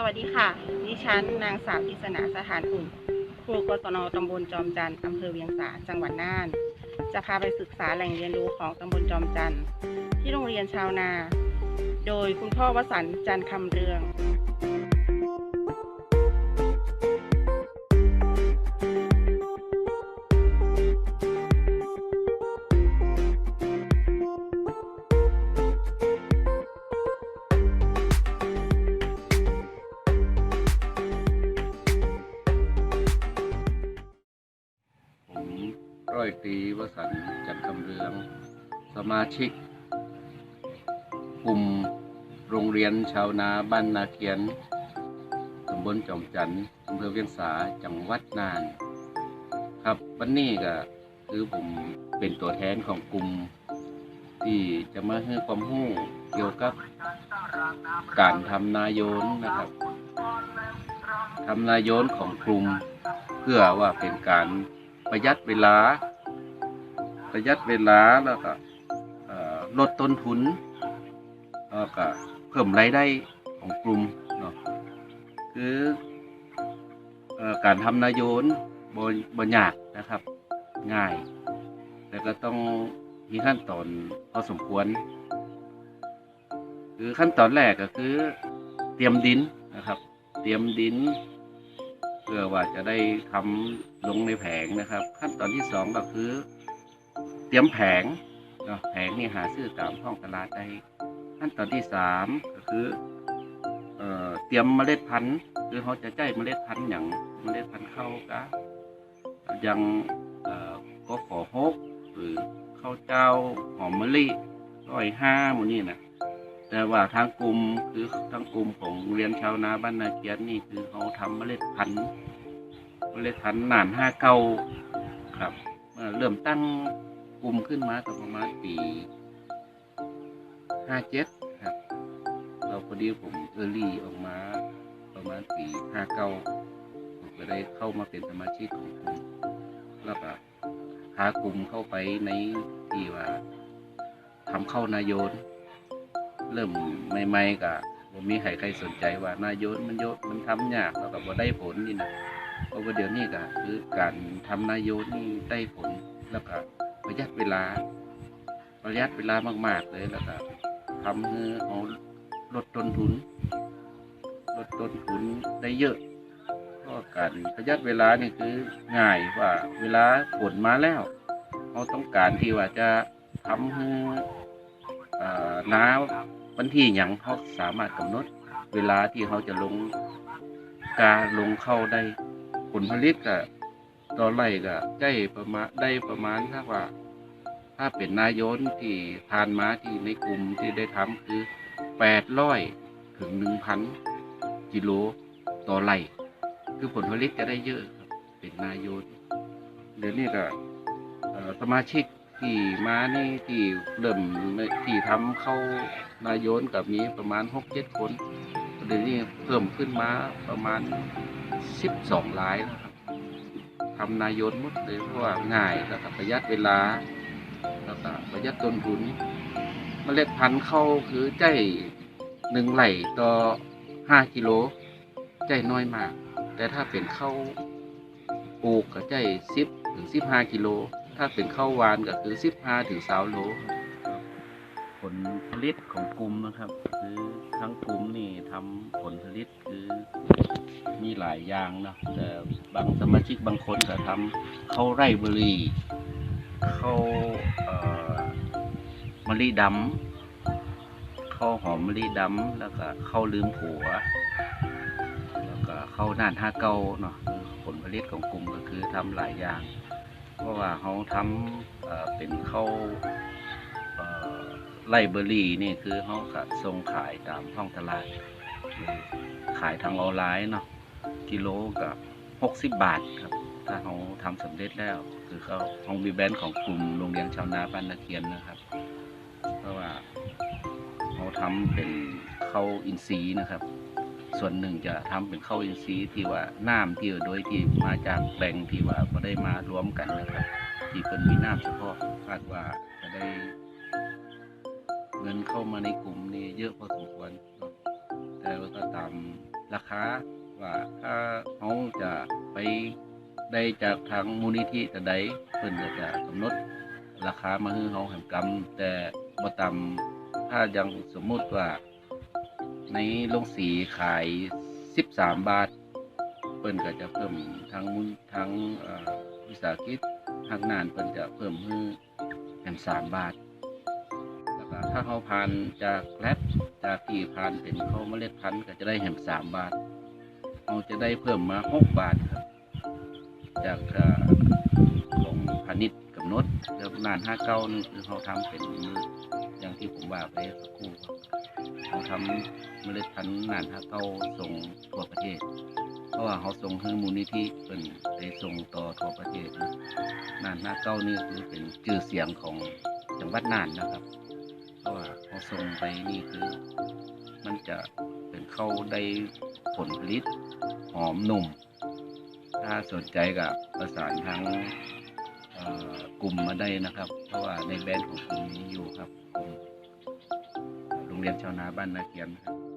สวัสดีค่ะ ดิฉันนางสาวกิษณาสถานอุ่น ครูกศนตำบลจอมจันทร์อำเภอเวียงสาจังหวัดน่าน จะพาไปศึกษาแหล่งเรียนรู้ของตำบลจอมจันทร์ที่โรงเรียนชาวนา โดยคุณพ่อวสันต์จันทร์คำเรือง อยตรีวสันจันทร์คำเรือง สมาชิกกลุ่มโรงเรียนชาวนาบ้านนาเกียนตำบลจอมจันทร์อำเภอเวียงสาจังหวัดน่าน ครับวันนี้ก็คือผมเป็นตัวแทนของกลุ่ม ที่จะมาให้ความรู้เกี่ยวกับการทำนาโยนนะครับทำนาโยนของกลุ่ม เพื่อว่าเป็นการประหยัดเวลา ประหยัดเวลาแล้วก็ลดต้นทุนแล้วก็เพิ่มรายได้ของกลุ่มเนาะคืออการทำนายโยนบนยากนะครับ ง่าย แต่ก็ต้องมีขั้นตอนพอสมควร คือขั้นตอนแรกก็คือ เตรียมดินนะครับ เตรียมดิน เพื่อว่าจะได้ทำลงในแผงนะครับ ขั้นตอนที่สองก็คือ เตรียมแผงเนาะแผงนี่หาซื้อตามท้องตลาดได้ขั้นตอนที่สามก็คือเอ่อเตรียมเมล็ดพันธุ์คือเขาจะใจเมล็ดพันธุ์อย่างเมล็ดพันธุ์ข้าวกะยังก็ขอฮกหรือข้าวเจ้าหอมมะลิร้อยห้าหมูนี่นะแต่ว่าทางกลุ่มคือทางกลุ่มของเรียนชาวนาบ้านนาเกียนนี่คือเขาทำเมล็ดพันธุ์เมล็ดพันธุ์นานห้าเก้าครับเเริ่มตั้ง กลุ่มขึ้นมาก็ประมาณปีห้าเจ็ดครับ เราพอดีผมเออรี่ออกมาประมาณปีห้าเก้าผมก็ได้เข้ามาเป็นสมาชิกของกลุ่มแล้วก็พากลุ่มเข้าไปในที่ว่าทำเข้านายโยน เริ่มใหม่ๆก็บ่มีใครใครสนใจว่านายโยนมันโยนมันทำยากแล้วก็บ่ได้ผลนี่นะเพราะว่าเดี๋ยวนี้ก็คือการทำนายโยนนี่ได้ผลแล้วก็ ระหยัดเวลาประหยัดเวลามากๆเลยแล้วก็ทำให้เอาลดต้นทุน ลดต้นทุนได้เยอะเพราะการประหยัดเวลานี่คือง่ายว่าเวลาผลมาแล้วเราต้องการที่ว่าจะทำให้น้าวันที่หยังเขาสามารถกำหนด เวลาที่เขาจะลงการลงเข้าได้ผลผลิตก็ ต่อไร่ก็ได้ประมาณได้ประมาณถ้าว่า ถ้าเป็นนายนที่ทานมาที่ในกลุ่มที่ได้ทำคือแปดร้อยถึงหนึ่งพันกิโลต่อไร่ คือผลผลิตจะได้เยอะครับเป็นนายนเดี๋ยวนี้ก็สมาชิกที่มานี่ที่เริ่มที่ทำเข้านายนกับมีประมาณหกเจ็ดคนเดี๋ยวนี้เพิ่มขึ้นมาประมาณสิบสองรายแล้วครับ ทำนายนหมดเลยเพราะว่าง่ายแล้วก็ประหยัดเวลา แล้วก็ประหยัดต้นทุนเมล็ดพันธุ์เข้าคือใจหนึ่งไหลต่อห้ากิโลใจน้อยมาก แต่ถ้าเป็นข้าวปลูกก็ใจสิบถึงสิบห้ากิโล ถ้าเป็นข้าวหวานก็คือสิบห้าถึงสาโลครับ ผลผลิตของกลุ่มนะครับ คือทั้งกลุ่มนี่ทำผลผลิตคือมีหลายอย่างเนาะแต่บางสมาชิกบางคนก็ทำข้าวไร่บรีข้าวเอ่อมะลิดำข้าวหอมมะลิดำแล้วก็ข้าวลืมผัว แล้วก็ข้าวน่านห้าเก้าเนาะคือผลผลิตของกลุ่มก็คือทำหลายอย่าง เพราะว่าเขาทำเเป็นข้าว ไล่เบอร์รี่นี่คือเขาก็ส่งขายตามท้องตลาด ขายทางออนไลน์เนาะกิโลกับหกสิบบาทครับ ถ้าเขาทำสำเร็จแล้ว คือเขาของบีแบนของกลุ่มโรงเรียนชาวนาบ้านนาเกียนนะครับ เพราะว่าเขาทำเป็นข้าวอินทรีย์นะครับ ส่วนหนึ่งจะทำเป็นข้าวอินทรีย์ที่ว่าน้ำที่โดยที่มาจากแหล่งที่ว่าก็ได้มารวมกันนะครับ ที่เป็นมีน้ำเฉพาะคาดว่าจะได้ งินเข้ามาในกลุ่มนี้เยอะพอสมควร แต่ว่าก็ตามราคาว่าถ้าเขาจะไปได้จากทางมูลนิธิแต่ใดเพิ่นก็จะกำหนดราคามาให้เขาแห่งกำแต่บ่ต่ำถ้ายังสมมุติว่า ในโรงสีขาย 13 บาท เพิ่นก็จะเพิ่มทางมูลทางอ่อวิสาหกิจทางนานเพิ่นจะเพิ่มให้แห่ง3บาท ถ้าเขาผ่านจากแรดจากที่ผ่านเป็นเข้าเมล็ดพันธุ์ก็จะได้แห่งสามบาทเราจะได้เพิ่มมาหกบาทครับ จากเอ่อของพาณิชย์กำหนดเริ่มนานห้าเก้านี่คือเขาทำเป็นอย่างที่ผมว่าไปสักครู่ครับเขาทำเมล็ดพันธุ์นานห้าเก้าส่งทั่วประเทศ เพราะว่าเขาส่งให้มูลนิธิเป็นไปส่งต่อทั่วประเทศนะนานห้าเก้านี่คือเป็นชื่อเสียงของจังหวัดน่านนะครับ ราะว่าพอส่งไปนี่คือ มันจะเป็นเข้าได้ผลผลิตหอมหนุ่ม ถ้าสนใจกับประสานทางกลุ่มมาได้นะครับ เพราะว่าในแบรนด์ของกลุ่มนี้อยู่ครับกลุ่มโรงเรียนชาวนาบ้านนาเกียนครับ